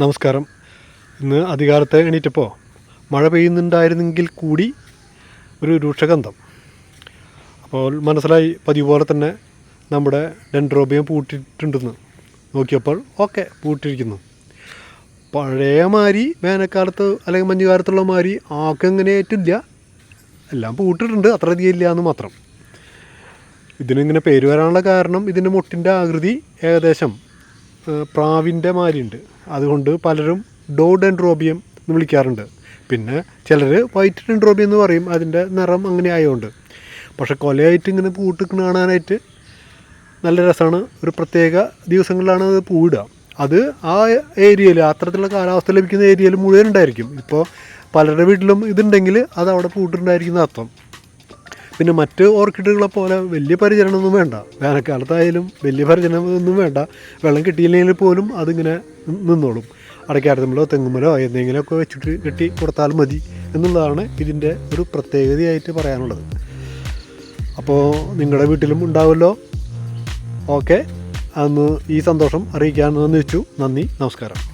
നമസ്കാരം. ഇന്ന് അധികാരത്തെ എണീറ്റപ്പോൾ മഴ പെയ്യുന്നുണ്ടായിരുന്നെങ്കിൽ കൂടി ഒരു രൂക്ഷഗന്ധം. അപ്പോൾ മനസ്സിലായി പതിവ് പോലെ തന്നെ നമ്മുടെ ഡെൻഡ്രോബിയം പൂട്ടിയിട്ടുണ്ടെന്ന് നോക്കിയപ്പോൾ ഓക്കെ പൂട്ടിയിരിക്കുന്നു. പഴയ മാതിരി വേനൽക്കാലത്ത് അല്ലെങ്കിൽ മഞ്ഞുകാലത്തുള്ള മാതിരി ആക്കെ അങ്ങനെ ഏറ്റില്ല. എല്ലാം പൂട്ടിട്ടുണ്ട് അത്ര അധികം ഇല്ല എന്ന് മാത്രം. ഇതിനിങ്ങനെ പേര് വരാനുള്ള കാരണം ഇതിന്റെ മുട്ടിന്റെ ആകൃതി ഏകദേശം പ്രാവിന്റെ മാരിയുണ്ട്. അതുകൊണ്ട് പലരും ഡോഡ് ആൻഡ് റോബിയം എന്ന് വിളിക്കാറുണ്ട്. പിന്നെ ചിലർ വൈറ്റ് ഡെൻഡ്രോബിയം എന്ന് പറയും. അതിന്റെ നിറം അങ്ങനെ ആയതുകൊണ്ട് പക്ഷെ കൊലയായിട്ട് ഇങ്ങനെ പൂട്ട് കാണാനായിട്ട് നല്ല രസമാണ് ഒരു പ്രത്യേക ദിവസങ്ങളിലാണ് അത് പൂവിടുക. അത് ആ ഏരിയയിൽ അത്തരത്തിലുള്ള കാലാവസ്ഥ ലഭിക്കുന്ന ഏരിയയിൽ മുഴുവൻ ഉണ്ടായിരിക്കും. ഇപ്പോൾ പലരുടെ വീട്ടിലും ഇതുണ്ടെങ്കിൽ അത് അവിടെ പൂട്ടിട്ടുണ്ടായിരിക്കുന്ന അർത്ഥം. പിന്നെ മറ്റ് ഓർക്കിഡുകളെ പോലെ വലിയ പരിചരണമൊന്നും വേണ്ട. വേനൽക്കാലത്തായാലും വലിയ പരിചരണമൊന്നും വേണ്ട. വെള്ളം കിട്ടിയില്ലെങ്കിൽ പോലും അതിങ്ങനെ നിന്നോളും. അടയ്ക്കാരത്തുമ്പലോ തെങ്ങുമലോ എന്തെങ്കിലുമൊക്കെ വെച്ചിട്ട് കെട്ടി കൊടുത്താൽ മതി എന്നുള്ളതാണ് ഇതിന്റെ ഒരു പ്രത്യേകതയായിട്ട് പറയാനുള്ളത്. അപ്പോൾ നിങ്ങളുടെ വീട്ടിലും ഉണ്ടാവുമല്ലോ. ഓക്കെ. അന്ന് ഈ സന്തോഷം അറിയിക്കാമെന്ന് വെച്ചു നന്ദി. നമസ്കാരം.